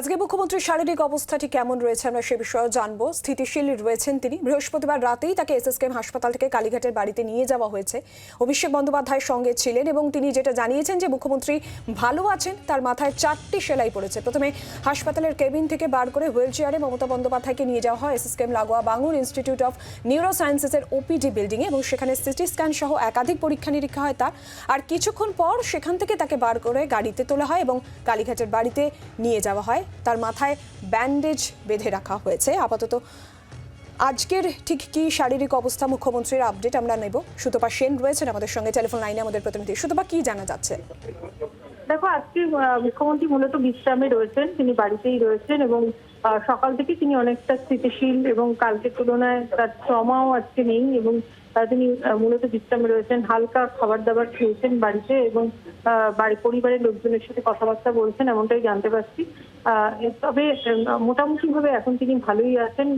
আজকে মুখ্যমন্ত্রীর শারীরিক অবস্থাটি কেমন রয়েছে আমরা সে বিষয়ে জানব। স্থিতিশীল রয়েছেন তিনি। বৃহস্পতিবার রাতেই তাকে এসএসকেএম হাসপাতাল থেকে কালীঘাটের বাড়িতে নিয়ে যাওয়া হয়েছে। অভিষেক বন্দ্যোপাধ্যায়ের সঙ্গে ছিলেন এবং তিনি যেটা জানিয়েছেন যে মুখ্যমন্ত্রী ভালো আছেন, তার মাথায় চারটি সেলাই পড়েছে। প্রথমে হাসপাতালের কেবিন থেকে বার করে হুইল চেয়ারে মমতা বন্দ্যোপাধ্যায়কে নিয়ে যাওয়া হয় এস এসএসকেএম লাগোয়া বাঙুর ইনস্টিটিউট অফ নিউরো সায়েন্সেসের ওপিডি বিল্ডিংয়ে এবং সেখানে সিটি স্ক্যান সহ একাধিক পরীক্ষা নিরীক্ষা হয় তার। আর কিছুক্ষণ পর সেখান থেকে তাকে বার করে গাড়িতে তোলা হয় এবং কালীঘাটের বাড়িতে নিয়ে যাওয়া হয়। তার মাথায় ব্যান্ডেজ বেঁধে রাখা হয়েছে। আপাতত আজকের ঠিক কি শারীরিক অবস্থা মুখ্যমন্ত্রীর আপডেট আমরা নেব। সুতপা সেন রয়েছেন আমাদের সঙ্গে। টেলিফোন লাইনে আমাদের প্রতিনিধি সুতপা, কি জানা যাচ্ছে? দেখো, আজকে মুখ্যমন্ত্রী মূলত বিশ্রামে রয়েছেন, তিনি বাড়িতেই রয়েছেন এবং সকাল থেকে তিনি অনেকটা স্থিতিশীল এবং কালকের তুলনায় তার ট্রমাও আজকে নেই এবং তিনি মূলত বিশ্রামে রয়েছেন, হালকা খাবার দাবার খেয়েছেন বাড়িতে এবং বাড়ি, পরিবারের লোকজনের সাথে কথাবার্তা বলছেন, এমনটাই জানতে পারছি। তবে মোটামুটি ভাবে এখন তিনি ভালোই আছেন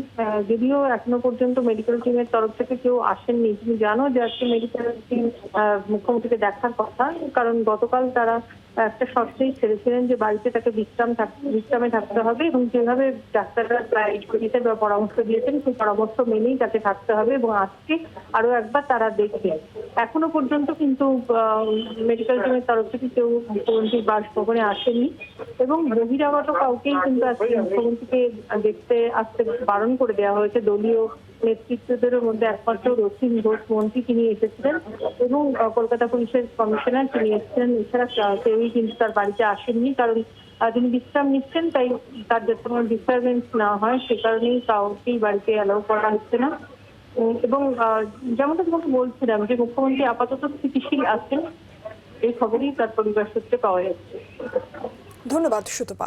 যদিও এখনও পর্যন্ত মেডিকেল টিমের তরফ থেকে কেউ আসেননি। তুমি জানো যে আজকে মেডিকেল টিম মুখ্যমন্ত্রীকে দেখার কথা, কারণ গতকাল তারা একটা শর্তেই ছেড়েছিলেন যে বাড়িতে তাকে বিশ্রাম বিশ্রামে থাকতে হবে এবং যেভাবে ডাক্তাররা গাইড করেছে বা পরামর্শ দিয়েছেন, সেই পরামর্শ মেনেই তাকে থাকতে হবে এবং আজকে আরও একবার তারা দেখবে এখনও পর্যন্ত কিন্তু মেডিকেল টিমের তরফ থেকে কেউ মুখ্যমন্ত্রীর বাসভবনে আসেনি এবং বহিরাগত কাউকেই কিন্তু আজকে মুখ্যমন্ত্রীকে দেখতে, আসতে বারণ করে দেওয়া হয়েছে। দলীয় নেতৃত্বদের মধ্যে একমাত্র রথিন ঘোষ মন্ত্রী তিনি এসেছিলেন এবং কলকাতা পুলিশের কমিশনার তিনি এসেছিলেন। এছাড়া কেউই কিন্তু তার বাড়িতে আসেননি কারণ তিনি বিশ্রাম নিচ্ছেন তাই তার যাতে কোনো ডিস্টারবেন্স না হয় সে কারণেই কাউকেই বাড়িতে অ্যালাউ করা হচ্ছে না। এবং যেমনটা তোমাকে বলছিলাম যে মুখ্যমন্ত্রী আপাতত স্থিতিশীল আছেন, এই খবরই তার পরিবার সূত্রে পাওয়া যাচ্ছে। ধন্যবাদ সুতপা।